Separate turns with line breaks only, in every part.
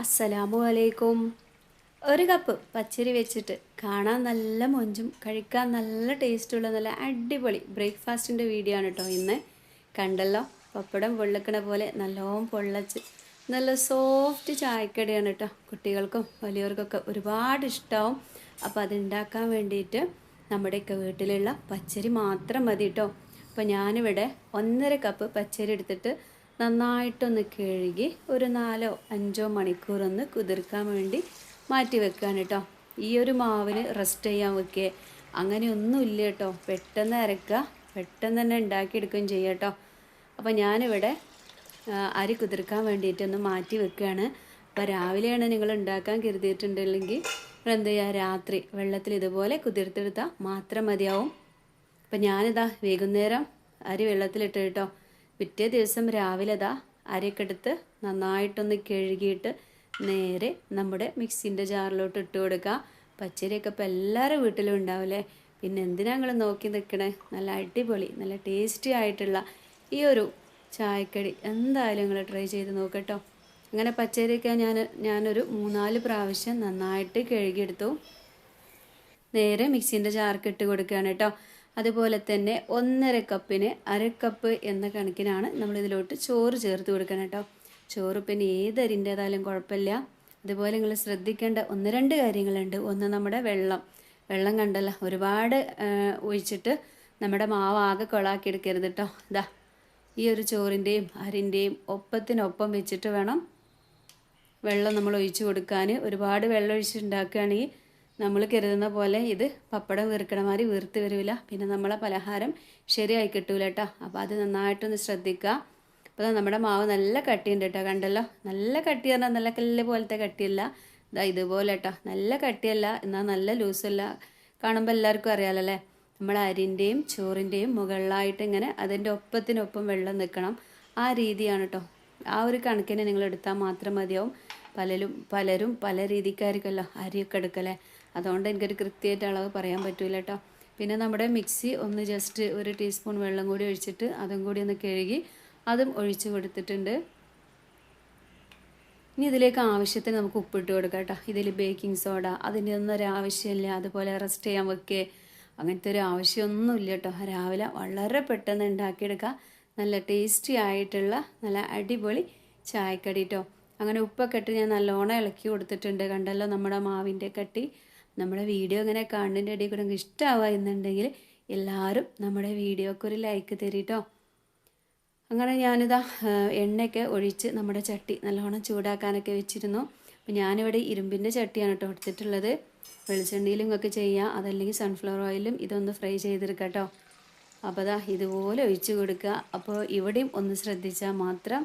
അസ്സലാമു അലൈക്കും. ഒരു കപ്പ് പച്ചരി വെച്ചിട്ട് കാണാൻ നല്ല മൊഞ്ചും കഴിക്കാൻ നല്ല ടേസ്റ്റുള്ള നല്ല അടിപൊളി ബ്രേക്ക്ഫാസ്റ്റിന്റെ വീഡിയോ ആണ് കേട്ടോ ഇന്ന്. കണ്ടല്ലോ? പപ്പടം പൊള്ളക്കണ പോലെ നല്ലോം പൊള്ളച്ച് നല്ല സോഫ്റ്റ് ചായക്കടിയാണ് കേട്ടോ കുട്ടികൾക്കും വലിയവർക്കൊക്കെ ഒരുപാട് ഇഷ്ടമാവും അപ്പോൾ അതുണ്ടാക്കാൻ വേണ്ടിയിട്ട് നമ്മുടെയൊക്കെ വീട്ടിലുള്ള പച്ചരി മാത്രം മതി കേട്ടോ അപ്പോൾ ഞാനിവിടെ ഒന്നര കപ്പ് പച്ചരി എടുത്തിട്ട് നന്നായിട്ടൊന്ന് കഴുകി ഒരു നാലോ അഞ്ചോ മണിക്കൂർ ഒന്ന് കുതിർക്കാൻ വേണ്ടി മാറ്റി വെക്കുകയാണ് കേട്ടോ. ഈ ഒരു മാവിന് റെസ്റ്റ് ചെയ്യാൻ വെക്കേ. അങ്ങനെയൊന്നും ഇല്ല കേട്ടോ. പെട്ടെന്ന് അരക്കുക പെട്ടെന്ന് തന്നെ ഉണ്ടാക്കിയെടുക്കുകയും ചെയ്യാം കേട്ടോ. അപ്പോൾ ഞാനിവിടെ അരി കുതിർക്കാൻ വേണ്ടിയിട്ടൊന്ന് മാറ്റി വെക്കുകയാണ്. അപ്പോൾ രാവിലെയാണ് നിങ്ങൾ ഉണ്ടാക്കാൻ കരുതിയിട്ടുണ്ടെങ്കിൽ എന്ത് ചെയ്യുക? രാത്രി വെള്ളത്തിൽ ഇതുപോലെ കുതിർത്തെടുത്താൽ മാത്രം മതിയാവും. അപ്പം ഞാനിതാ വൈകുന്നേരം അരി വെള്ളത്തിലിട്ട് കേട്ടോ. പിറ്റേ ദിവസം രാവിലെ ഇതാ അരക്കെടുത്ത് നന്നായിട്ടൊന്ന് കഴുകിയിട്ട് നേരെ നമ്മുടെ മിക്സിന്റെ ജാറിലോട്ട് ഇട്ട് കൊടുക്കുക പച്ചരിയൊക്കെ ഇപ്പം എല്ലാവരുടെ വീട്ടിലും ഉണ്ടാവില്ലേ പിന്നെ എന്തിനാ നിങ്ങൾ നോക്കി നിൽക്കണേ? നല്ല അടിപൊളി നല്ല ടേസ്റ്റി ആയിട്ടുള്ള ഈ ഒരു ചായക്കടി. എന്തായാലും നിങ്ങൾ ട്രൈ ചെയ്ത് നോക്കട്ടോ. അങ്ങനെ പച്ചരിയൊക്കെ ഞാൻ ഞാനൊരു മൂന്നാൽ പ്രാവശ്യം നന്നായിട്ട് കഴുകിയെടുത്തു. നേരെ മിക്സിന്റെ ജാർക്ക് ഇട്ട് കൊടുക്കുകയാണ് കേട്ടോ. അതുപോലെ തന്നെ ഒന്നര കപ്പിന് അര കപ്പ് എന്ന കണക്കിനാണ് നമ്മളിതിലോട്ട് ചോറ് ചേർത്ത് കൊടുക്കണം കേട്ടോ. ചോറ് പിന്നെ ഏതരിന്റേതായാലും കുഴപ്പമില്ല. അതുപോലെ നിങ്ങൾ ശ്രദ്ധിക്കേണ്ട ഒന്ന് രണ്ട് കാര്യങ്ങളുണ്ട്. ഒന്ന് നമ്മുടെ വെള്ളം. വെള്ളം കണ്ടല്ല ഒരുപാട് ഒഴിച്ചിട്ട് നമ്മുടെ മാവ് ആകെ കൊളാക്കി എടുക്കരുത് കേട്ടോ. ഇതാ ഈ ഒരു ചോറിന്റെയും അരിന്റെയും ഒപ്പത്തിനൊപ്പം വെച്ചിട്ട് വേണം വെള്ളം നമ്മൾ ഒഴിച്ചു കൊടുക്കാൻ. ഒരുപാട് വെള്ളം ഒഴിച്ചുണ്ടാക്കുകയാണെങ്കിൽ നമ്മൾ കരുതുന്ന പോലെ ഇത് പപ്പടം വീർക്കണ മാതിരി വീർത്ത് വരില്ല പിന്നെ നമ്മളെ പലഹാരം ശരിയായി കിട്ടൂല കേട്ടോ. അപ്പോൾ അത് നന്നായിട്ടൊന്ന് ശ്രദ്ധിക്കുക. അപ്പോൾ നമ്മുടെ മാവ് നല്ല കട്ടിയുണ്ട് കേട്ടോ. കണ്ടല്ലോ? നല്ല കട്ടി പറഞ്ഞാൽ നല്ല കല്ല് പോലത്തെ കട്ടിയല്ല. ഇതാ ഇതുപോലെ കേട്ടോ. നല്ല കട്ടിയല്ല. എന്നാൽ നല്ല ലൂസല്ല. കാണുമ്പോൾ എല്ലാവർക്കും അറിയാലല്ലേ? നമ്മൾ അരിന്റെയും ചോറിന്റെയും മുകളിലായിട്ട് ഇങ്ങനെ അതിന്റെ ഒപ്പത്തിനൊപ്പം വെള്ളം നിൽക്കണം. ആ രീതിയാണ് കേട്ടോ. ആ ഒരു കണക്കിന് നിങ്ങൾ എടുത്താൽ മാത്രം മതിയാവും. പലരും പലരും പല രീതിക്കാർക്കല്ലോ അരിയൊക്കെ എടുക്കലേ അതുകൊണ്ട് എനിക്കൊരു കൃത്യമായിട്ട് അളവ് പറയാൻ പറ്റില്ല കേട്ടോ പിന്നെ നമ്മുടെ മിക്സി ഒന്ന് ജസ്റ്റ് ഒരു ടീസ്പൂൺ വെള്ളം കൂടി ഒഴിച്ചിട്ട് അതും കൂടി ഒന്ന് കഴുകി അതും ഒഴിച്ച് കൊടുത്തിട്ടുണ്ട്. ഇനി ഇതിലേക്ക് ആവശ്യത്തിന് നമുക്ക് ഉപ്പിട്ട് കൊടുക്കാം കേട്ടോ ഇതിൽ ബേക്കിംഗ് സോഡ അതിന്റെ ഒന്നും ഒരു ആവശ്യമില്ല. അതുപോലെ റെസ്റ്റ് ചെയ്യാൻ വെക്കേ. അങ്ങനത്തെ ഒരു ആവശ്യമൊന്നുമില്ല കേട്ടോ രാവിലെ വളരെ പെട്ടെന്ന് ഉണ്ടാക്കിയെടുക്കുക നല്ല ടേസ്റ്റി ആയിട്ടുള്ള നല്ല അടിപൊളി ചായക്കടി കേട്ടോ അങ്ങനെ ഉപ്പൊക്കെ ഇട്ട് ഞാൻ നല്ലോണം ഇളക്കി കൊടുത്തിട്ടുണ്ട്. കണ്ടല്ലോ നമ്മുടെ മാവിന്റെ കട്ടി. നമ്മുടെ വീഡിയോ ഇങ്ങനെ കാണുന്നതിന്റെ ഇടയിൽ കൂടെ നിങ്ങൾക്ക് ഇഷ്ടമാവുക എന്നുണ്ടെങ്കിൽ എല്ലാവരും നമ്മുടെ വീഡിയോക്ക് ഒരു ലൈക്ക് തരീട്ടോ അങ്ങനെ ഞാനിതാ എണ്ണയൊക്കെ ഒഴിച്ച് നമ്മുടെ ചട്ടി നല്ലോണം ചൂടാക്കാനൊക്കെ വെച്ചിരുന്നു. അപ്പം ഞാനിവിടെ ഇരുമ്പിന്റെ ചട്ടിയാണ് കേട്ടോ എടുത്തിട്ടുള്ളത്. വെളിച്ചെണ്ണയിലും ഒക്കെ ചെയ്യാം അതല്ലെങ്കിൽ സൺഫ്ലവർ ഓയിലും ഇതൊന്ന് ഫ്രൈ ചെയ്തെടുക്കാം കേട്ടോ അപ്പോൾ ദാ ഇതുപോലെ ഒഴിച്ച് കൊടുക്കുക. അപ്പോൾ ഇവിടെയും ഒന്ന് ശ്രദ്ധിച്ചാൽ മാത്രം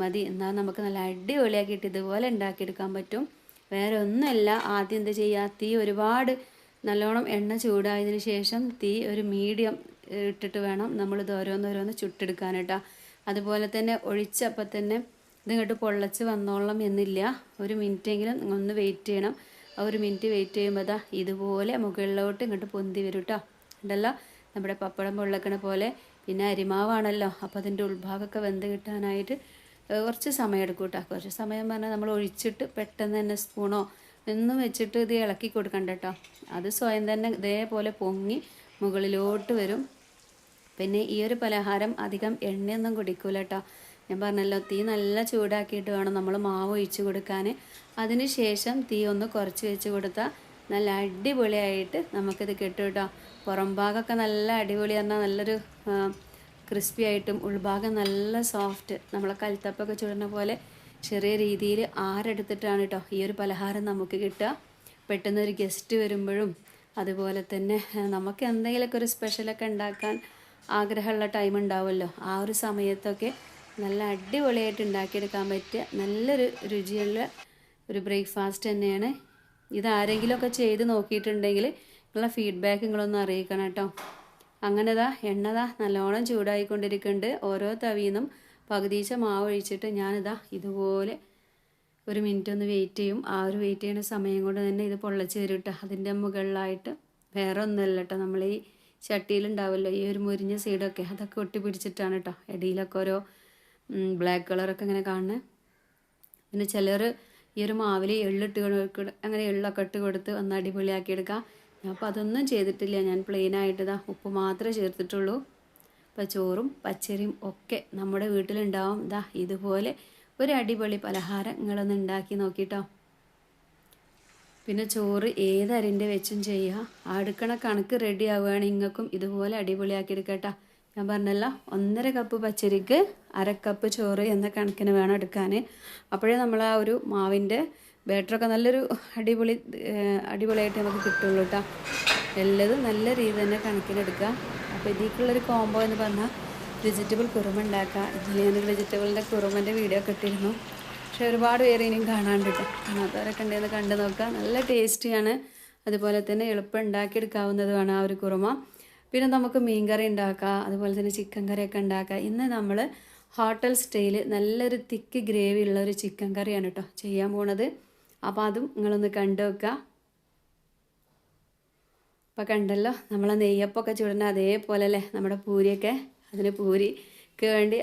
മതി. എന്നാൽ നമുക്ക് നല്ല അടിപൊളിയാക്കിയിട്ട് ഇതുപോലെ ഉണ്ടാക്കിയെടുക്കാൻ പറ്റും. വേറെ ഒന്നുമല്ല. ആദ്യം എന്താ ചെയ്യുക? തീ ഒരുപാട് നല്ലോണം എണ്ണ ചൂടായതിനു ശേഷം തീ ഒരു മീഡിയം ഇട്ടിട്ട് വേണം നമ്മളിത് ഓരോന്നോരോന്ന് ചുട്ടെടുക്കാൻ അതുപോലെ തന്നെ ഒഴിച്ചപ്പോൾ തന്നെ ഇതിങ്ങോട്ട് പൊള്ളച്ച് വന്നോളണം എന്നില്ല. ഒരു മിനിറ്റെങ്കിലും ഒന്ന് വെയിറ്റ് ചെയ്യണം. ആ ഒരു മിനിറ്റ് വെയിറ്റ് ചെയ്യുമ്പോൾ അതാ ഇതുപോലെ മുകളിലോട്ട് ഇങ്ങോട്ട് പൊന്തി വരും കേട്ടോ ഉണ്ടല്ലോ നമ്മുടെ പപ്പടം പൊള്ളക്കണ പോലെ. പിന്നെ അരിമാവാണല്ലോ. അപ്പോൾ അതിന്റെ ഉൾഭാഗമൊക്കെ വെന്ത് കിട്ടാനായിട്ട് കുറച്ച് സമയം എടുക്കും കേട്ടോ കുറച്ച് സമയം പറഞ്ഞാൽ നമ്മൾ ഒഴിച്ചിട്ട് പെട്ടെന്ന് തന്നെ സ്പൂണോ ഒന്നും വെച്ചിട്ട് ഇത് ഇളക്കി കൊടുക്കണ്ട കേട്ടോ അത് സ്വയം തന്നെ ഇതേപോലെ പൊങ്ങി മുകളിലോട്ട് വരും. പിന്നെ ഈ ഒരു പലഹാരം അധികം എണ്ണയൊന്നും കുടിക്കൂല കേട്ടോ ഞാൻ പറഞ്ഞല്ലോ തീ നല്ല ചൂടാക്കിയിട്ട് വേണം നമ്മൾ മാവ് ഒഴിച്ച് കൊടുക്കാൻ. അതിന് ശേഷം തീ ഒന്ന് കുറച്ച് വെച്ച് കൊടുത്താൽ നല്ല അടിപൊളിയായിട്ട് നമുക്കിത് കിട്ടും കേട്ടോ പുറം ഭാഗമൊക്കെ നല്ല അടിപൊളി പറഞ്ഞാൽ നല്ലൊരു ക്രിസ്പി ആയിട്ടും ഉൾഭാഗം നല്ല സോഫ്റ്റ് നമ്മളെ കൽത്തപ്പൊക്കെ ചുടുന്ന പോലെ ചെറിയ രീതിയിൽ ആരെടുത്തിട്ടാണ് കേട്ടോ ഈ ഒരു പലഹാരം നമുക്ക് കിട്ടുക. പെട്ടെന്ന് ഒരു ഗസ്റ്റ് വരുമ്പോഴും അതുപോലെ തന്നെ നമുക്ക് എന്തെങ്കിലുമൊക്കെ ഒരു സ്പെഷ്യലൊക്കെ ഉണ്ടാക്കാൻ ആഗ്രഹമുള്ള ടൈം ഉണ്ടാവുമല്ലോ. ആ ഒരു സമയത്തൊക്കെ നല്ല അടിപൊളിയായിട്ട് ഉണ്ടാക്കിയെടുക്കാൻ പറ്റിയ നല്ലൊരു രുചിയുള്ള ഒരു ബ്രേക്ക്ഫാസ്റ്റ് തന്നെയാണ്. ഇത് ആരെങ്കിലുമൊക്കെ ചെയ്ത് നോക്കിയിട്ടുണ്ടെങ്കിൽ നിങ്ങളുടെ ഫീഡ്ബാക്ക് നിങ്ങളൊന്ന് അറിയിക്കണം കേട്ടോ അങ്ങനെതാ എണ്ണതാ നല്ലോണം ചൂടായിക്കൊണ്ടിരിക്കുന്നുണ്ട് ഓരോ തവിന്നും പകുതിച്ച മാവ് ഒഴിച്ചിട്ട് ഞാനിതാ ഇതുപോലെ ഒരു മിനിറ്റ് ഒന്ന് വെയിറ്റ് ചെയ്യും. ആ ഒരു വെയിറ്റ് ചെയ്യുന്ന സമയം കൊണ്ട് തന്നെ ഇത് പൊള്ളച്ച് വരും കേട്ടോ അതിന്റെ മുകളിലായിട്ട് വേറെ ഒന്നുമല്ല കേട്ടോ നമ്മൾ ഈ ചട്ടിയിലുണ്ടാവുമല്ലോ ഈ ഒരു മുരിഞ്ഞ സൈഡൊക്കെ അതൊക്കെ ഒട്ടി പിടിച്ചിട്ടാണ് കേട്ടോ ഇടയിലൊക്കെ ഓരോ ബ്ലാക്ക് കളറൊക്കെ ഇങ്ങനെ കാണുന്നത് പിന്നെ ചിലർ ഈ ഒരു മാവിൽ എള്ളിട്ട് അങ്ങനെ എള്ളൊക്കെ ഇട്ട് കൊടുത്ത് ഒന്ന് അടിപൊളിയാക്കി എടുക്കാം. ഞാൻ അപ്പോൾ അതൊന്നും ചെയ്തിട്ടില്ല. ഞാൻ പ്ലെയിനായിട്ട് ഇതാ ഉപ്പ് മാത്രമേ ചേർത്തിട്ടുള്ളൂ. അപ്പോൾ ചോറും പച്ചരിയും ഒക്കെ നമ്മുടെ വീട്ടിലുണ്ടാവും. ഇതാ ഇതുപോലെ ഒരു അടിപൊളി പലഹാരം നിങ്ങളൊന്ന് ഉണ്ടാക്കി നോക്കിട്ടോ. പിന്നെ ചോറ് ഏതരിന്റെ വെച്ചും ചെയ്യുക. അടുക്കണ കണക്ക് റെഡി ആവുകയാണെങ്കിൽ നിങ്ങൾക്കും ഇതുപോലെ അടിപൊളിയാക്കി എടുക്കട്ടോ. ഞാൻ പറഞ്ഞല്ലോ ഒന്നര കപ്പ് പച്ചരിക്ക് അര കപ്പ് ചോറ് എന്ന കണക്കിന് വേണം എടുക്കാൻ. അപ്പോഴേ നമ്മൾ ആ ഒരു മാവിന്റെ ബാറ്ററൊക്കെ നല്ലൊരു അടിപൊളി അടിപൊളിയായിട്ട് നമുക്ക് കിട്ടുള്ളൂ കേട്ടോ. എല്ലതും നല്ല രീതി തന്നെ കണക്കിനെടുക്കുക അപ്പോൾ ഇതിലേക്കുള്ളൊരു കോംബോ എന്ന് പറഞ്ഞാൽ വെജിറ്റബിൾ കുറുമ ഉണ്ടാക്കുക. ഇതിൽ ഞാനൊരു വെജിറ്റബിളിന്റെ കുറുമന്റെ വീഡിയോ ഒക്കെ ഇട്ടിരുന്നു. പക്ഷേ ഒരുപാട് പേര് ഇനിയും കാണാണ്ട് കേട്ടോ. കാണാത്തവരൊക്കെ ഉണ്ടെന്ന് കണ്ടു നോക്കുക. നല്ല ടേസ്റ്റിയാണ് അതുപോലെ തന്നെ എളുപ്പം ഉണ്ടാക്കിയെടുക്കാവുന്നതുമാണ് ആ ഒരു കുറുമ. പിന്നെ നമുക്ക് മീൻകറി ഉണ്ടാക്കാം അതുപോലെ തന്നെ ചിക്കൻ കറിയൊക്കെ ഉണ്ടാക്കാം ഇന്ന് നമ്മൾ ഹോട്ടൽ സ്റ്റൈൽ നല്ലൊരു തിക്ക് ഗ്രേവി ഉള്ള ഒരു ചിക്കൻ കറിയാണ് കേട്ടോ ചെയ്യാൻ പോണത്. അപ്പോൾ അതും നിങ്ങളൊന്ന് കണ്ടു വെക്കുക അപ്പോൾ കണ്ടല്ലോ നമ്മളെ നെയ്യപ്പൊക്കെ ചുടുന്ന അതേപോലെ അല്ലേ? നമ്മുടെ പൂരിയൊക്കെ അതിന് പൂരിക്ക് വേണ്ടി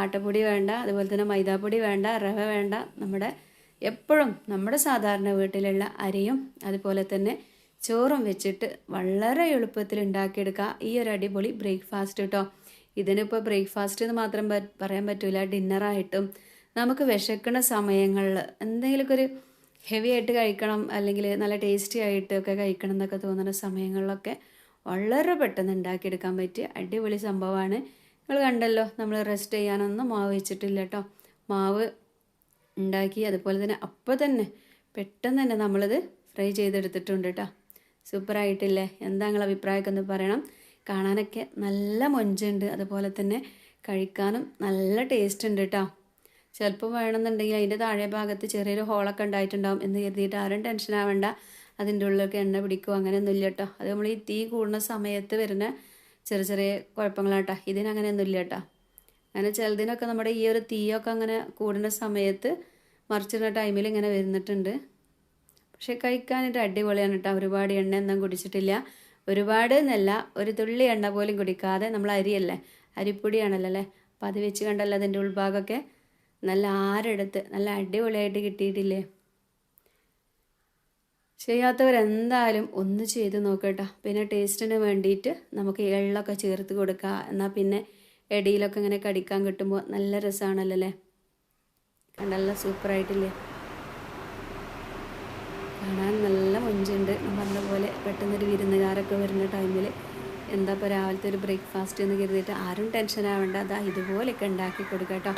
ആട്ടപ്പൊടി വേണ്ട അതുപോലെ തന്നെ മൈദാപ്പൊടി വേണ്ട റവ വേണ്ട. നമ്മുടെ എപ്പോഴും നമ്മുടെ സാധാരണ വീട്ടിലുള്ള അരിയും അതുപോലെ തന്നെ ചോറും വെച്ചിട്ട് വളരെ എളുപ്പത്തിൽ ഉണ്ടാക്കിയെടുക്കുക. ഈ ഒരു അടിപൊളി ബ്രേക്ക്ഫാസ്റ്റ് കേട്ടോ ഇതിനിപ്പോൾ ബ്രേക്ക്ഫാസ്റ്റ് എന്ന് മാത്രം പറയാൻ പറ്റില്ല ഡിന്നറായിട്ടും. നമുക്ക് വിശക്കുന്ന സമയങ്ങളിൽ എന്തെങ്കിലുമൊക്കെ ഒരു ഹെവി ആയിട്ട് കഴിക്കണം അല്ലെങ്കിൽ നല്ല ടേസ്റ്റി ആയിട്ട് ഒക്കെ കഴിക്കണം എന്നൊക്കെ തോന്നുന്ന സമയങ്ങളിലൊക്കെ വളരെ പെട്ടെന്ന് ഉണ്ടാക്കിയെടുക്കാൻ പറ്റിയ അടിപൊളി സംഭവമാണ്. നിങ്ങൾ കണ്ടല്ലോ നമ്മൾ റെസ്റ്റ് ചെയ്യാനൊന്നും മാവ് വെച്ചിട്ടില്ല കേട്ടോ മാവ് ഉണ്ടാക്കി അതുപോലെ തന്നെ അപ്പോൾ തന്നെ പെട്ടെന്ന് തന്നെ നമ്മളിത് ഫ്രൈ ചെയ്തെടുത്തിട്ടുണ്ട് കേട്ടോ സൂപ്പറായിട്ടില്ലേ എന്താ നിങ്ങളുടെ അഭിപ്രായമൊക്കെ ഒന്ന് പറയണം. കാണാനൊക്കെ നല്ല മൊഞ്ചുണ്ട് അതുപോലെ തന്നെ കഴിക്കാനും നല്ല ടേസ്റ്റ് ഉണ്ട് കേട്ടോ ചിലപ്പോൾ വേണമെന്നുണ്ടെങ്കിൽ അതിന്റെ താഴെ ഭാഗത്ത് ചെറിയൊരു ഹോളൊക്കെ ഉണ്ടായിട്ടുണ്ടാവും എന്ന് കരുതിയിട്ട് ആരും ടെൻഷൻ ആവേണ്ട. അതിന്റെ ഉള്ളിലൊക്കെ എണ്ണ പിടിക്കും. അങ്ങനെയൊന്നും ഇല്ല കേട്ടോ അത് നമ്മൾ ഈ തീ കൂടുന്ന സമയത്ത് വരുന്ന ചെറിയ ചെറിയ കുഴപ്പങ്ങളാട്ടോ. ഇതിനങ്ങനെയൊന്നും ഇല്ല കേട്ടോ അങ്ങനെ ചിലതിനൊക്കെ നമ്മുടെ ഈ ഒരു തീയൊക്കെ അങ്ങനെ കൂടുന്ന സമയത്ത് മറിച്ചിടുന്ന ടൈമിൽ ഇങ്ങനെ വരുന്നിട്ടുണ്ട്. പക്ഷെ കഴിക്കാനായിട്ട് അടിപൊളിയാണ് കേട്ടോ ഒരുപാട് എണ്ണ ഒന്നും കുടിച്ചിട്ടില്ല. ഒരുപാട് എന്നല്ല ഒരു തുള്ളി എണ്ണ പോലും കുടിക്കാതെ നമ്മൾ അരിയല്ലേ? അരിപ്പൊടിയാണല്ലോ അല്ലേ അപ്പം അത് വെച്ച് കണ്ടല്ലോ അതിന്റെ ഉൾഭാഗമൊക്കെ? നല്ല ആരെടുത്ത് നല്ല അടിപൊളിയായിട്ട് കിട്ടിയിട്ടില്ലേ? ചെയ്യാത്തവരെന്തായാലും ഒന്ന് ചെയ്ത് നോക്കട്ടോ. പിന്നെ ടേസ്റ്റിന് വേണ്ടിയിട്ട് നമുക്ക് എള്ളൊക്കെ ചേർത്ത് കൊടുക്കുക എന്നാൽ പിന്നെ എടിയിലൊക്കെ ഇങ്ങനെ കടിക്കാൻ കിട്ടുമ്പോൾ നല്ല രസമാണല്ലോ അല്ലേ കണ്ടല്ല സൂപ്പറായിട്ടില്ലേ? കാണാൻ നല്ല മുഞ്ചുണ്ട്. പറഞ്ഞ പോലെ പെട്ടെന്നൊരു വിരുന്നുകാരൊക്കെ വരുന്ന ടൈമിൽ എന്താ ഇപ്പോൾ രാവിലത്തെ ഒരു ബ്രേക്ക്ഫാസ്റ്റ് എന്ന് കരുതിയിട്ട് ആരും ടെൻഷൻ ആവേണ്ട. അതാ ഇതുപോലെയൊക്കെ ഉണ്ടാക്കി കൊടുക്കാം കേട്ടോ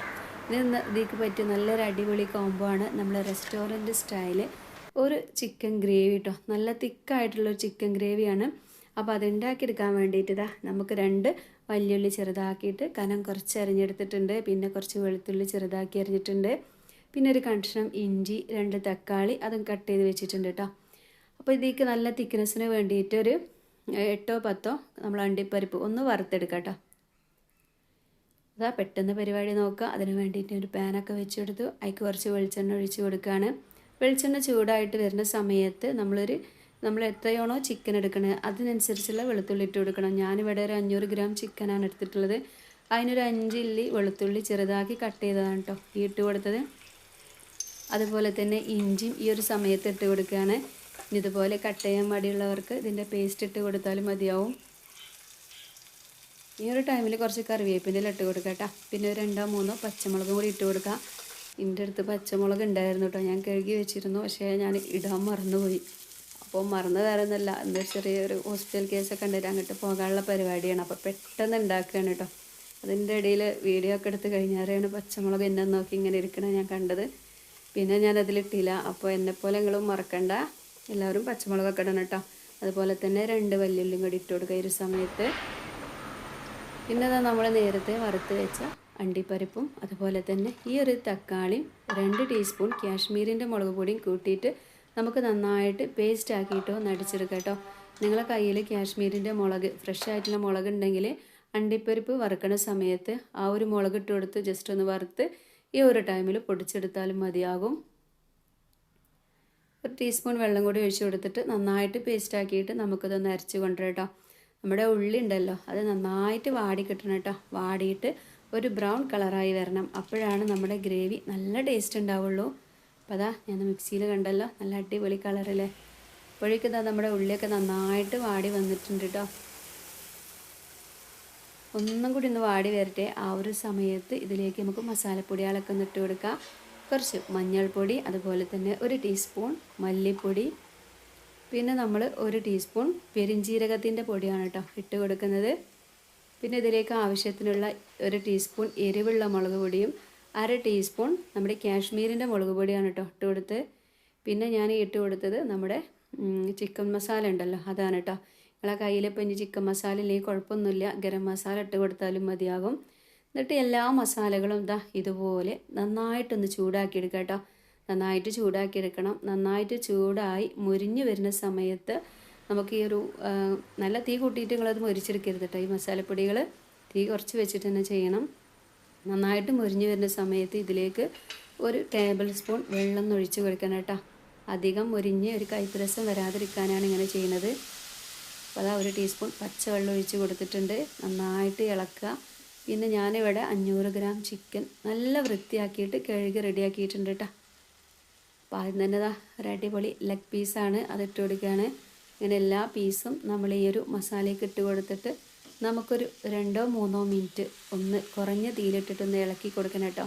ഇന്ന് ഇതിക്ക് പറ്റിയ നല്ലൊരു അടിപൊളി കോംബോ ആണ് നമ്മൾ റെസ്റ്റോറന്റ് സ്റ്റൈൽ ഒരു ചിക്കൻ ഗ്രേവി കേട്ടോ നല്ല തിക്കായിട്ടുള്ളൊരു ചിക്കൻ ഗ്രേവിയാണ് അപ്പോൾ അത് ഉണ്ടാക്കിയെടുക്കാൻ വേണ്ടിയിട്ട് ഇതാ നമുക്ക് രണ്ട് വലിയുള്ളി ചെറുതാക്കിയിട്ട് കനം കുറച്ച് അരിഞ്ഞെടുത്തിട്ടുണ്ട്. പിന്നെ കുറച്ച് വെളുത്തുള്ളി ചെറുതാക്കി അരിഞ്ഞിട്ടുണ്ട്. പിന്നെ ഒരു കഷ്ണം ഇഞ്ചി രണ്ട് തക്കാളി അതും കട്ട് ചെയ്ത് വെച്ചിട്ടുണ്ട് കേട്ടോ അപ്പോൾ ഇതിലേക്ക് നല്ല തിക്നെസ്സിന് വേണ്ടിയിട്ട് ഒരു എട്ടോ പത്തോ നമ്മൾ അണ്ടിപ്പരിപ്പ് ഒന്ന് വറുത്തെടുക്കാം കേട്ടോ അതാ പെട്ടെന്ന് പരിപാടി നോക്കുക. അതിന് വേണ്ടിയിട്ട് ഒരു പാനൊക്കെ വെച്ചെടുത്തു. അതിക്ക് കുറച്ച് വെളിച്ചെണ്ണ ഒഴിച്ച് കൊടുക്കുകയാണ്. വെളിച്ചെണ്ണ ചൂടായിട്ട് വരുന്ന സമയത്ത് നമ്മളൊരു നമ്മൾ എത്രയാണോ ചിക്കൻ എടുക്കണത് അതിനനുസരിച്ചുള്ള വെളുത്തുള്ളി ഇട്ട് കൊടുക്കണം. ഞാനിവിടെ ഒരു അഞ്ഞൂറ് ഗ്രാം ചിക്കനാണ് എടുത്തിട്ടുള്ളത്. അതിനൊരു അഞ്ച് ഇല്ലി വെളുത്തുള്ളി ചെറുതാക്കി കട്ട് ചെയ്തതാണ് കേട്ടോ ഈ ഇട്ട് കൊടുത്തത്. അതുപോലെ തന്നെ ഇഞ്ചിയും ഈ ഒരു സമയത്ത് ഇട്ട് കൊടുക്കുകയാണ്. ഇതുപോലെ കട്ട് ചെയ്യാൻ മടിയുള്ളവർക്ക് ഇതിന്റെ പേസ്റ്റ് ഇട്ട് കൊടുത്താലും മതിയാവും. ഈ ഒരു ടൈമിൽ കുറച്ച് കറിവേപ്പിന്റെ ഇട്ട് കൊടുക്കുക കേട്ടോ. പിന്നെ രണ്ടോ മൂന്നോ പച്ചമുളകും കൂടി ഇട്ട് കൊടുക്കുക എന്റെ അടുത്ത് പച്ചമുളക് ഉണ്ടായിരുന്നു കേട്ടോ. ഞാൻ കഴുകി വെച്ചിരുന്നു. പക്ഷേ ഞാൻ ഇടാൻ മറന്നുപോയി. അപ്പോൾ മറന്നു വേറെ ഒന്നുമല്ല. എന്താ ചെറിയൊരു ഹോസ്പിറ്റൽ കേസൊക്കെ ഉണ്ടായിട്ട് അങ്ങോട്ട് പോകാനുള്ള പരിപാടിയാണ്. അപ്പോൾ പെട്ടെന്ന് ഉണ്ടാക്കുകയാണ് കേട്ടോ. അതിന്റെ ഇടയിൽ വീഡിയോ ഒക്കെ എടുത്ത് കഴിഞ്ഞാലാണ് പച്ചമുളക് എന്നെ നോക്കി ഇങ്ങനെ ഇരിക്കണ ഞാൻ കണ്ടത്. പിന്നെ ഞാൻ അതിലിട്ടില്ല അപ്പോൾ എന്നെപ്പോലെ നിങ്ങളും മറക്കണ്ട. എല്ലാവരും പച്ചമുളകൊക്കെ ഇടണം കേട്ടോ. അതുപോലെ തന്നെ രണ്ട് വല്യുള്ളിയും കൂടി ഇട്ട് കൊടുക്കുക ഈ ഒരു സമയത്ത്. പിന്നെ നമ്മൾ നേരത്തെ വറുത്ത് വെച്ച അണ്ടിപ്പരിപ്പും അതുപോലെ തന്നെ ഈ ഒരു തക്കാളിയും രണ്ട് ടീസ്പൂൺ കാശ്മീരിന്റെ മുളക് പൊടിയും കൂട്ടിയിട്ട് നമുക്ക് നന്നായിട്ട് പേസ്റ്റ് ആക്കിയിട്ടോ നടിച്ചെടുക്കട്ടോ കേട്ടോ. നിങ്ങളെ കയ്യിൽ കാശ്മീരിന്റെ മുളക് ഫ്രഷ് ആയിട്ടുള്ള മുളക് ഉണ്ടെങ്കിൽ അണ്ടിപ്പരിപ്പ് വറുക്കണ സമയത്ത് ആ ഒരു മുളക് ഇട്ട് കൊടുത്ത് ജസ്റ്റ് ഒന്ന് വറുത്ത് ഈ ഒരു ടൈമിൽ പൊടിച്ചെടുത്താലും മതിയാകും. ഒരു ടീസ്പൂൺ വെള്ളം കൂടി ഒഴിച്ചു കൊടുത്തിട്ട് നന്നായിട്ട് പേസ്റ്റ് ആക്കിയിട്ട് നമുക്കിതൊന്ന് അരച്ച് കൊണ്ടുവരാം കേട്ടോ. നമ്മുടെ ഉള്ളി ഉണ്ടല്ലോ അത് നന്നായിട്ട് വാടി കിട്ടണം കേട്ടോ. വാടിയിട്ട് ഒരു ബ്രൗൺ കളറായി വരണം. അപ്പോഴാണ് നമ്മുടെ ഗ്രേവി നല്ല ടേസ്റ്റ് ഉണ്ടാവുള്ളൂ. അപ്പോൾ അതാ ഞാൻ മിക്സിയിൽ കണ്ടല്ലോ നല്ല അടിപൊളി കളറല്ലേ അപ്പോഴേക്കും ഇതാ നമ്മുടെ ഉള്ളിയൊക്കെ നന്നായിട്ട് വാടി വന്നിട്ടുണ്ട് കേട്ടോ. ഒന്നും കൂടി ഒന്ന് വാടി വരട്ടെ. ആ ഒരു സമയത്ത് ഇതിലേക്ക് നമുക്ക് മസാലപ്പൊടികളൊക്കെ ഒന്ന് ഇട്ട് കൊടുക്കാം. കുറച്ച് മഞ്ഞൾപ്പൊടി അതുപോലെ തന്നെ ഒരു ടീസ്പൂൺ മല്ലിപ്പൊടി പിന്നെ നമ്മൾ ഒരു ടീസ്പൂൺ പെരിഞ്ജീരകത്തിന്റെ പൊടിയാണ് കേട്ടോ ഇട്ട് കൊടുക്കുന്നത്. പിന്നെ ഇതിലേക്ക് ആവശ്യത്തിനുള്ള ഒരു ടീസ്പൂൺ എരിവുള്ള മുളക് പൊടിയും അര ടീസ്പൂൺ നമ്മുടെ കാശ്മീരിന്റെ മുളക് പൊടിയാണ് കേട്ടോ ഇട്ട് കൊടുത്ത്. പിന്നെ ഞാൻ ഇട്ട് കൊടുത്തത് നമ്മുടെ ചിക്കൻ മസാല ഉണ്ടല്ലോ അതാണ് കേട്ടോ നിങ്ങളെ കയ്യിൽ ഇപ്പം ഇനി ചിക്കൻ മസാല ഇല്ലെങ്കിൽ കുഴപ്പമൊന്നുമില്ല. ഗരം മസാല ഇട്ട് കൊടുത്താലും മതിയാകും. എന്നിട്ട് എല്ലാ മസാലകളും ഇതാ ഇതുപോലെ നന്നായിട്ടൊന്ന് ചൂടാക്കി എടുക്കുക കേട്ടോ നന്നായിട്ട് ചൂടാക്കി എടുക്കണം നന്നായിട്ട് ചൂടായി മുരിഞ്ഞു വരുന്ന സമയത്ത് നമുക്ക് ഈ ഒരു നല്ല തീ കൂട്ടിയിട്ട് നിങ്ങളത് മുരിച്ചെടുക്കരുത് കേട്ടോ ഈ മസാലപ്പൊടികൾ തീ കുറച്ച് വെച്ചിട്ട് തന്നെ ചെയ്യണം. നന്നായിട്ട് മുരിഞ്ഞു വരുന്ന സമയത്ത് ഇതിലേക്ക് ഒരു ടേബിൾ സ്പൂൺ വെള്ളം ഒഴിച്ച് കൊടുക്കണം കേട്ടോ. അധികം മുരിഞ്ഞ് ഒരു കൈപ്പുരസം വരാതിരിക്കാനാണ് ഇങ്ങനെ ചെയ്യുന്നത്. അപ്പോൾ അതാ ഒരു ടീസ്പൂൺ പച്ചവെള്ളം ഒഴിച്ച് കൊടുത്തിട്ടുണ്ട്. നന്നായിട്ട് ഇളക്കുക. പിന്നെ ഞാനിവിടെ അഞ്ഞൂറ് ഗ്രാം ചിക്കൻ നല്ല വൃത്തിയാക്കിയിട്ട് കഴുകി റെഡിയാക്കിയിട്ടുണ്ട് കേട്ടോ അപ്പോൾ ആദ്യം തന്നെ ഇതാ ഒരു അടിപൊളി ലെഗ് പീസാണ് അതിട്ട് കൊടുക്കുകയാണ് ഇങ്ങനെ എല്ലാ പീസും നമ്മൾ ഈ ഒരു മസാലയ്ക്ക് ഇട്ട് കൊടുത്തിട്ട് നമുക്കൊരു രണ്ടോ മൂന്നോ മിനിറ്റ് ഒന്ന് കുറഞ്ഞ തീയിലിട്ടിട്ടൊന്ന് ഇളക്കി കൊടുക്കണം കേട്ടോ.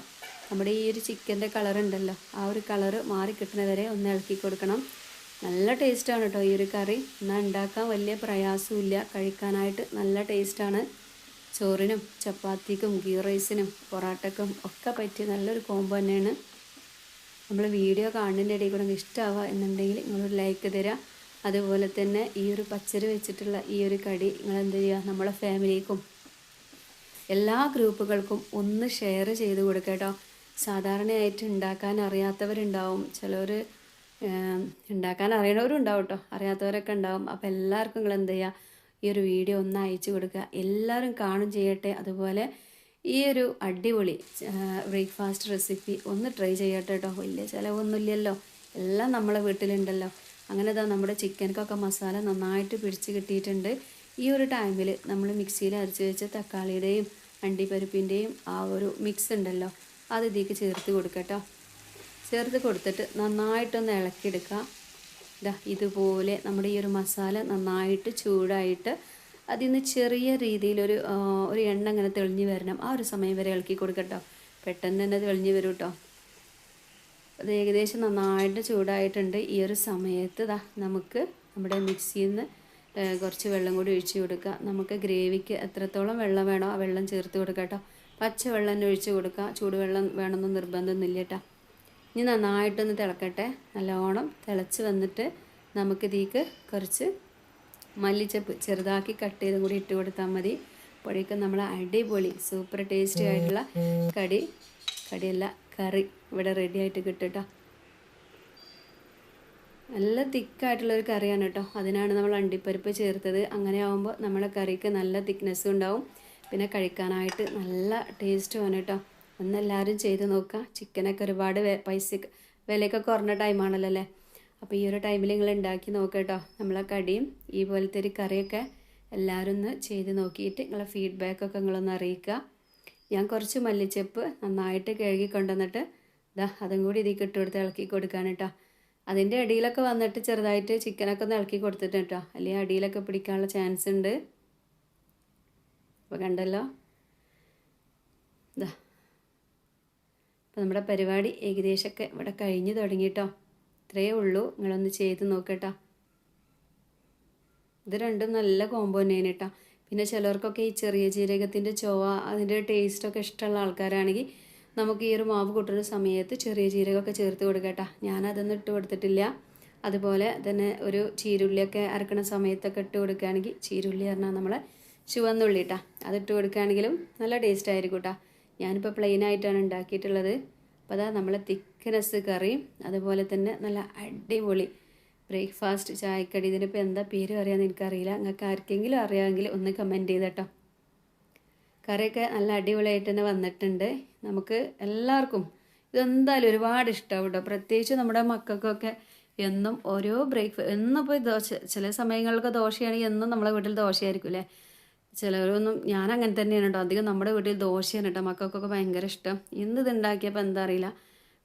നമ്മുടെ ഈ ഒരു ചിക്കന്റെ കളർ ഉണ്ടല്ലോ ആ ഒരു കളറ് മാറി കിട്ടുന്നവരെ ഒന്ന് ഇളക്കി കൊടുക്കണം. നല്ല ടേസ്റ്റാണ് കേട്ടോ ഈ ഒരു കറി. എന്നാൽ ഉണ്ടാക്കാൻ വലിയ പ്രയാസമില്ല കഴിക്കാനായിട്ട് നല്ല ടേസ്റ്റാണ് ചോറിനും ചപ്പാത്തിക്കും ഗീ റൈസിനും പൊറാട്ടക്കും ഒക്കെ പറ്റിയ നല്ലൊരു കോംബോ തന്നെയാണ്. നമ്മൾ വീഡിയോ കാണുന്നതിന്റെ ഇടയിൽ കൂടെ ഇഷ്ടമാവുക എന്നുണ്ടെങ്കിൽ നിങ്ങളൊരു ലൈക്ക് തരിക അതുപോലെ തന്നെ ഈ ഒരു പച്ചരി വെച്ചിട്ടുള്ള ഈ ഒരു കടി നിങ്ങൾ എന്ത് ചെയ്യുക? നമ്മളെ ഫാമിലിക്കും എല്ലാ ഗ്രൂപ്പുകൾക്കും ഒന്ന് ഷെയർ ചെയ്ത് കൊടുക്കുക കേട്ടോ. സാധാരണയായിട്ട് ഉണ്ടാക്കാൻ അറിയാത്തവരുണ്ടാവും. ചിലർ ഉണ്ടാക്കാൻ അറിയണവരും ഉണ്ടാവും കേട്ടോ. അറിയാത്തവരൊക്കെ ഉണ്ടാവും. അപ്പോൾ എല്ലാവർക്കും നിങ്ങൾ എന്ത് ചെയ്യുക? ഈ ഒരു വീഡിയോ ഒന്ന് അയച്ചു കൊടുക്കുക. എല്ലാവരും കാണും ചെയ്യട്ടെ. അതുപോലെ ഈ ഒരു അടിപൊളി ബ്രേക്ക്ഫാസ്റ്റ് റെസിപ്പി ഒന്ന് ട്രൈ ചെയ്യട്ടെ കേട്ടോ വലിയ ചിലവൊന്നുമില്ലല്ലോ. എല്ലാം നമ്മളെ വീട്ടിലുണ്ടല്ലോ. അങ്ങനെ ഇതാ നമ്മുടെ ചിക്കനക്കൊക്കെ മസാല നന്നായിട്ട് പിടിച്ച് കിട്ടിയിട്ടുണ്ട്. ഈ ഒരു ടൈമിൽ നമ്മൾ മിക്സിയിൽ അരച്ച് വെച്ച തക്കാളിയുടെയും അണ്ടിപ്പരിപ്പിന്റെയും ആ ഒരു മിക്സ് ഉണ്ടല്ലോ അത് ഇതിലേക്ക് ചേർത്ത് കൊടുക്കട്ടോ ചേർത്ത് കൊടുത്തിട്ട് നന്നായിട്ടൊന്ന് ഇളക്കിയെടുക്കുക ഇതാ ഇതുപോലെ നമ്മുടെ ഈ ഒരു മസാല നന്നായിട്ട് ചൂടായിട്ട് അതിൽ നിന്ന് ചെറിയ രീതിയിലൊരു ഒരു എണ്ണ ഇങ്ങനെ തെളിഞ്ഞു വരണം. ആ ഒരു സമയം വരെ ഇളക്കി കൊടുക്കട്ടോ. പെട്ടെന്ന് തന്നെ തെളിഞ്ഞ് വരും കേട്ടോ അത് ഏകദേശം നന്നായിട്ട് ചൂടായിട്ടുണ്ട്. ഈ ഒരു സമയത്ത് ദാ നമുക്ക് നമ്മുടെ മിക്സിയിൽ നിന്ന് കുറച്ച് വെള്ളം കൂടി ഒഴിച്ച് കൊടുക്കുക നമുക്ക് ഗ്രേവിക്ക് എത്രത്തോളം വെള്ളം വേണോ ആ വെള്ളം ചേർത്ത് കൊടുക്കുക കേട്ടോ പച്ച വെള്ളം തന്നെ ഒഴിച്ച് കൊടുക്കുക ചൂടുവെള്ളം വേണമെന്ന് നിർബന്ധമൊന്നുമില്ല കേട്ടോ ഇനി നന്നായിട്ടൊന്ന് തിളക്കട്ടെ. നല്ലോണം തിളച്ച് വന്നിട്ട് നമുക്കിതീക്ക് കുറച്ച് മല്ലിച്ചപ്പ് ചെറുതാക്കി കട്ട് ചെയ്തും കൂടി ഇട്ട് കൊടുത്താൽ മതി. അപ്പോഴേക്കും നമ്മൾ അടിപൊളി സൂപ്പർ ടേസ്റ്റി ആയിട്ടുള്ള കടി കടിയല്ല കറി ഇവിടെ റെഡി ആയിട്ട് കിട്ടും കേട്ടോ നല്ല തിക്കായിട്ടുള്ള ഒരു കറിയാണ് കേട്ടോ അതിനാണ് നമ്മൾ അണ്ടിപ്പരിപ്പ് ചേർത്തത്. അങ്ങനെ ആകുമ്പോൾ നമ്മുടെ കറിക്ക് നല്ല തിക്നെസ്സും ഉണ്ടാവും. പിന്നെ കഴിക്കാനായിട്ട് നല്ല ടേസ്റ്റുമാണ് കേട്ടോ ഒന്ന് എല്ലാവരും ചെയ്ത് നോക്കുക ചിക്കനൊക്കെ ഒരുപാട് പൈസ വിലയൊക്കെ കുറഞ്ഞ ടൈമാണല്ലോ അല്ലേ? അപ്പോൾ ഈ ഒരു ടൈമിൽ നിങ്ങൾ ഉണ്ടാക്കി നോക്കുക കേട്ടോ നമ്മളെ കടിയും ഈ പോലത്തെ ഒരു കറിയൊക്കെ എല്ലാവരും ഒന്ന് ചെയ്ത് നോക്കിയിട്ട് നിങ്ങളെ ഫീഡ്ബാക്കൊക്കെ നിങ്ങളൊന്ന് അറിയിക്കുക. ഞാൻ കുറച്ച് മല്ലിച്ചപ്പ് നന്നായിട്ട് കഴുകി കൊണ്ടുവന്നിട്ട് ഇതാ അതും കൂടി ഇതിലേക്ക് ഇട്ട് കൊടുത്ത് ഇളക്കി കൊടുക്കാൻ കേട്ടോ അതിന്റെ അടിയിലൊക്കെ വന്നിട്ട് ചെറുതായിട്ട് ചിക്കനൊക്കെ ഒന്ന് ഇളക്കി കൊടുത്തിട്ട് കേട്ടോ അല്ലെങ്കിൽ അടിയിലൊക്കെ പിടിക്കാനുള്ള ചാൻസ് ഉണ്ട്. അപ്പോൾ കണ്ടല്ലോ? ഇതാ അപ്പോൾ നമ്മുടെ പരിപാടി ഏകദേശമൊക്കെ ഇവിടെ കഴിഞ്ഞ് തുടങ്ങി കേട്ടോ ഇത്രയേ ഉള്ളൂ. നിങ്ങളൊന്ന് ചെയ്ത് നോക്കട്ടോ. ഇത് രണ്ടും നല്ല കോംബോ തന്നെയാണ് കേട്ടോ. പിന്നെ ചിലർക്കൊക്കെ ഈ ചെറിയ ജീരകത്തിന്റെ ചൊവ അതിന്റെ ടേസ്റ്റൊക്കെ ഇഷ്ടമുള്ള ആൾക്കാരാണെങ്കിൽ നമുക്ക് ഈ ഒരു മാവ് കൂട്ടുന്ന സമയത്ത് ചെറിയ ജീരകമൊക്കെ ചേർത്ത് കൊടുക്കട്ടോ. ഞാനതൊന്നും ഇട്ട് കൊടുത്തിട്ടില്ല. അതുപോലെ തന്നെ ഒരു ചീരുള്ളിയൊക്കെ അരക്കണ സമയത്തൊക്കെ ഇട്ട് കൊടുക്കുകയാണെങ്കിൽ ചീരുള്ളി പറഞ്ഞാൽ നമ്മളെ ചുവന്നുള്ളി കേട്ടോ അതിട്ട് കൊടുക്കുകയാണെങ്കിലും നല്ല ടേസ്റ്റ് ആയിരിക്കും കേട്ടോ ഞാനിപ്പോൾ പ്ലെയിൻ ആയിട്ടാണ് ഉണ്ടാക്കിയിട്ടുള്ളത്. അപ്പോൾ അതാ നമ്മളെ തിക്നെസ് കറിയും അതുപോലെ തന്നെ നല്ല അടിപൊളി ബ്രേക്ക്ഫാസ്റ്റ് ചായക്കടി. ഇതിനിപ്പോൾ എന്താ പേര് പറയാമെന്ന് എനിക്കറിയില്ല. നിങ്ങൾക്ക് ആർക്കെങ്കിലും അറിയാമെങ്കിൽ ഒന്ന് കമന്റ് ചെയ്തട്ടോ. കറിയൊക്കെ നല്ല അടിപൊളിയായിട്ട് തന്നെ വന്നിട്ടുണ്ട്. നമുക്ക് എല്ലാവർക്കും ഇതെന്തായാലും ഒരുപാട് ഇഷ്ടമാവും കേട്ടോ പ്രത്യേകിച്ച് നമ്മുടെ മക്കൾക്കൊക്കെ എന്നും ഓരോ ബ്രേക്ക്ഫാസ്റ്റ് എന്നും ഇപ്പോൾ ദോശ ചില സമയങ്ങളിലൊക്കെ ദോശയാണെങ്കിൽ എന്നും നമ്മളെ വീട്ടിൽ ദോശയായിരിക്കും അല്ലേ ചിലവരൊന്നും ഞാൻ അങ്ങനെ തന്നെയാണ് കേട്ടോ അധികം നമ്മുടെ വീട്ടിൽ ദോശയാണ് കേട്ടോ മക്കൾക്കൊക്കെ ഭയങ്കര ഇഷ്ടം. ഇന്ന് ഇത് ഉണ്ടാക്കിയപ്പോൾ എന്താ അറിയില്ല.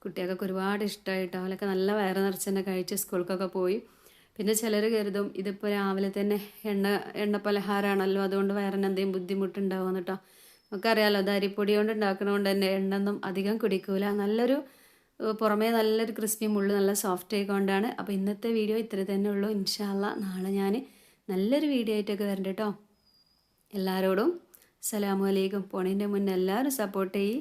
കുട്ടികൾക്കൊക്കെ ഒരുപാട് ഇഷ്ടമായിട്ട് അവരൊക്കെ നല്ല വയറ് നിറച്ച് തന്നെ കഴിച്ച് സ്കൂൾക്കൊക്കെ പോയി. പിന്നെ ചിലർ കരുതും ഇതിപ്പോൾ രാവിലെ തന്നെ എണ്ണ എണ്ണ പലഹാരമാണല്ലോ അതുകൊണ്ട് വയറിന് എന്തെങ്കിലും ബുദ്ധിമുട്ടുണ്ടാവും കേട്ടോ. നമുക്കറിയാലോ അത് അരിപ്പൊടി കൊണ്ട് ഉണ്ടാക്കണതുകൊണ്ട് തന്നെ എണ്ണൊന്നും അധികം കുടിക്കൂല. നല്ലൊരു പുറമേ നല്ലൊരു ക്രിസ്പി മുള്ളു നല്ല സോഫ്റ്റ് ആയിക്കൊണ്ടാണ് അപ്പോൾ ഇന്നത്തെ വീഡിയോ ഇത്ര തന്നെ ഉള്ളൂ. ഇൻഷാല്ല നാളെ ഞാൻ നല്ലൊരു വീഡിയോ ആയിട്ടൊക്കെ വരണ്ട കേട്ടോ. എല്ലാവരോടും അസ്സലാമു അലൈക്കും. പോണതിന്റെ മുന്നേ എല്ലാവരും സപ്പോർട്ട് ചെയ്യ്.